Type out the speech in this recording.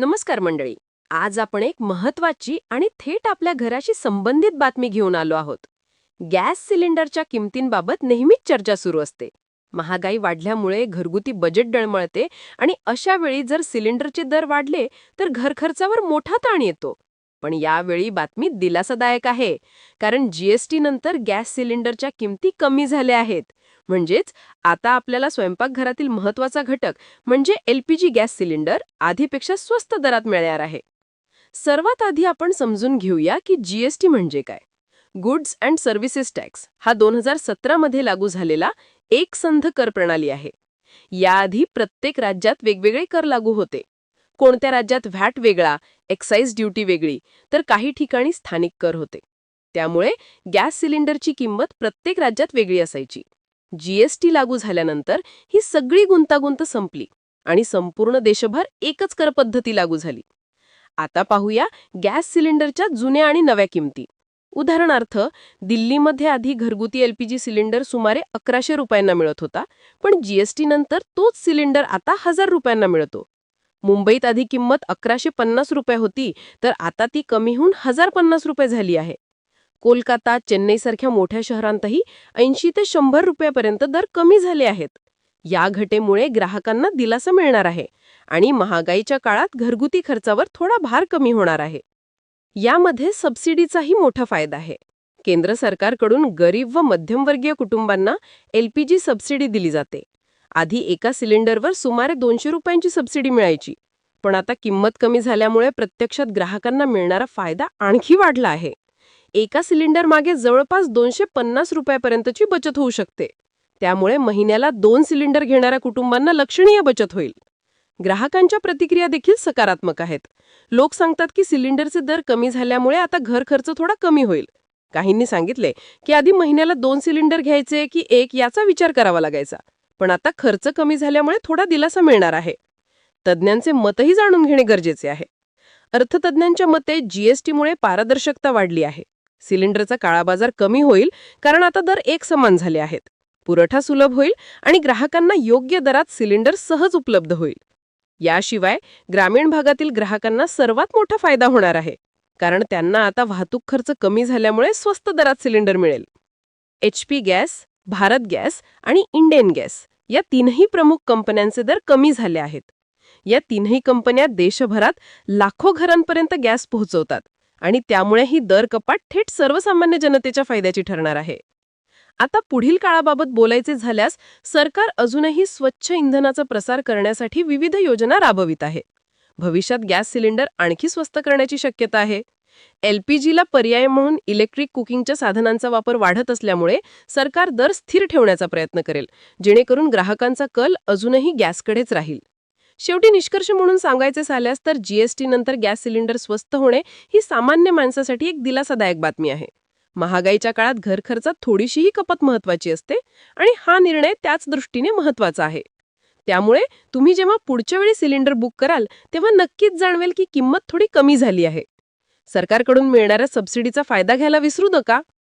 नमस्कार मंडळी. आज आपण एक महत्वाची आणि थेट आपल्या घराशी संबंधित बातमी घेऊन आलो आहोत. गॅस सिलेंडरच्या किमतींबाबत नेहमीच चर्चा सुरू असते. महागाई वाढल्यामुळे घरगुती बजेट डळमळते आणि अशा वेळी जर सिलेंडरचे दर वाढले तर घरखर्चावर मोठा ताण येतो. पण यावेळी बातमी दिलासादायक आहे कारण जीएसटी नंतर गॅस सिलेंडरच्या किमती कमी झाल्या आहेत. म्हणजेच आता आपल्याला स्वयंपाकघरातील महत्त्वाचा घटक म्हणजे एलपीजी गॅस सिलेंडर आधीपेक्षा स्वस्त दरात मिळणार आहे. सर्वात आधी आपण समजून घेऊया की जीएसटी म्हणजे काय. गुड्स अँड सर्व्हिसेस टॅक्स हा दोन हजार सतरामध्ये लागू झालेला एक संध कर प्रणाली आहे. याआधी प्रत्येक राज्यात वेगवेगळे कर लागू होते. कोणत्या राज्यात व्हॅट वेगळा एक्साईज ड्युटी वेगळी तर काही ठिकाणी स्थानिक कर होते. त्यामुळे गॅस सिलेंडरची किंमत प्रत्येक राज्यात वेगळी असायची. जीएसटी लागू झाल्यानंतर ही सगळी गुंतागुंत संपली आणि संपूर्ण देशभर एकच कर पद्धती लागू झाली. आता पाहूया गॅस सिलेंडरच्या जुन्या आणि नव्या किमती. उदाहरणार्थ दिल्लीमध्ये आधी घरगुती एलपीजी सिलेंडर सुमारे अकराशे रुपयांना मिळत होता पण जीएसटी नंतर तोच सिलेंडर आता हजार रुपयांना मिळतो. मुंबईत आधी किंमत अकराशे पन्नास रुपये होती तर आता ती कमीहून हजार पन्नास रुपये झाली आहे. कोलकाता चेन्नईसारख्या मोठ्या शहरांतही ऐंशी ते शंभर रुपयापर्यंत दर कमी झाले आहेत. या घटेमुळे ग्राहकांना दिलासा मिळणार आहे आणि महागाईच्या काळात घरगुती खर्चावर थोडा भार कमी होणार आहे. यामध्ये सबसिडीचाही मोठा फायदा आहे. केंद्र सरकारकडून गरीब व मध्यमवर्गीय कुटुंबांना एलपीजी सबसिडी दिली जाते. आधी एका सिलेंडरवर सुमारे दोनशे रुपयांची सबसिडी मिळायची. पण आता किंमत कमी झाल्यामुळे प्रत्यक्षात ग्राहकांना मिळणारा फायदा आणखी वाढला आहे. एका सिलेंडर मागे जवळपास दोनशे पन्नास रुपयापर्यंतची बचत होऊ शकते. त्यामुळे महिन्याला दोन सिलेंडर घेणाऱ्या कुटुंबांना लक्षणीय बचत होईल. ग्राहकांच्या प्रतिक्रिया देखील सकारात्मक आहेत. लोक सांगतात की सिलेंडरचे दर कमी झाल्यामुळे आता घर खर्च थोडा कमी होईल. काहींनी सांगितले की आधी महिन्याला दोन सिलेंडर घ्यायचे की एक याचा विचार करावा लागायचा. पण आता खर्च कमी झाल्यामुळे थोडा दिलासा मिळणार आहे. तज्ज्ञांचे मतही जाणून घेणे गरजेचे आहे. अर्थतज्ज्ञांच्या मते जीएसटीमुळे पारदर्शकता वाढली आहे. सिलेंडरचा काळा बाजार कमी होईल कारण आता दर एक समान झाले आहेत. पुरवठा सुलभ होईल आणि ग्राहकांना योग्य दरात सिलेंडर सहज उपलब्ध होईल. याशिवाय ग्रामीण भागातील ग्राहकांना सर्वात मोठा फायदा होणार आहे कारण त्यांना आता वाहतूक खर्च कमी झाल्यामुळे स्वस्त दरात सिलेंडर मिळेल. H P gas Bharat gas आणि इंडियन गॅस या तीनही प्रमुख कंपन्यांचे दर कमी झाले आहेत. या तीनही कंपन्या देशभरात लाखो घरांपर्यंत गॅस पोहोचवतात आणि त्यामुळे ही दर कपात थेट सर्वसामान्य जनतेच्या फायद्याची ठरणार आहे. आता पुढील काळाबाबत बोलायचे झाल्यास सरकार अजूनही स्वच्छ इंधनाचा प्रसार करण्यासाठी विविध योजना राबवित आहे. भविष्यात गॅस सिलेंडर आणखी स्वस्त करण्याची शक्यता आहे. एलपीजीला पर्याय म्हणून इलेक्ट्रिक कुकिंगच्या साधनांचा वापर वाढत असल्यामुळे सरकार दर स्थिर ठेवण्याचा प्रयत्न करेल जेणेकरून ग्राहकांचा कल अजूनही गॅसकडेच राहील. शेवटी निष्कर्ष म्हणून सांगायचे झाल्यास तर जीएसटी नंतर गॅस सिलेंडर स्वस्त होणे ही सामान्य माणसासाठी एक दिलासादायक बातमी आहे. महागाईच्या काळात घर खर्चात थोडीशीही कपात महत्वाची असते आणि हा निर्णय त्याच दृष्टीने महत्त्वाचा आहे. त्यामुळे तुम्ही जेव्हा पुढच्या वेळी सिलेंडर बुक कराल तेव्हा नक्कीच जाणवेल की किंमत थोडी कमी झाली आहे. सरकारकडून मिळणाऱ्या सबसिडीचा फायदा घ्यायला विसरू नका.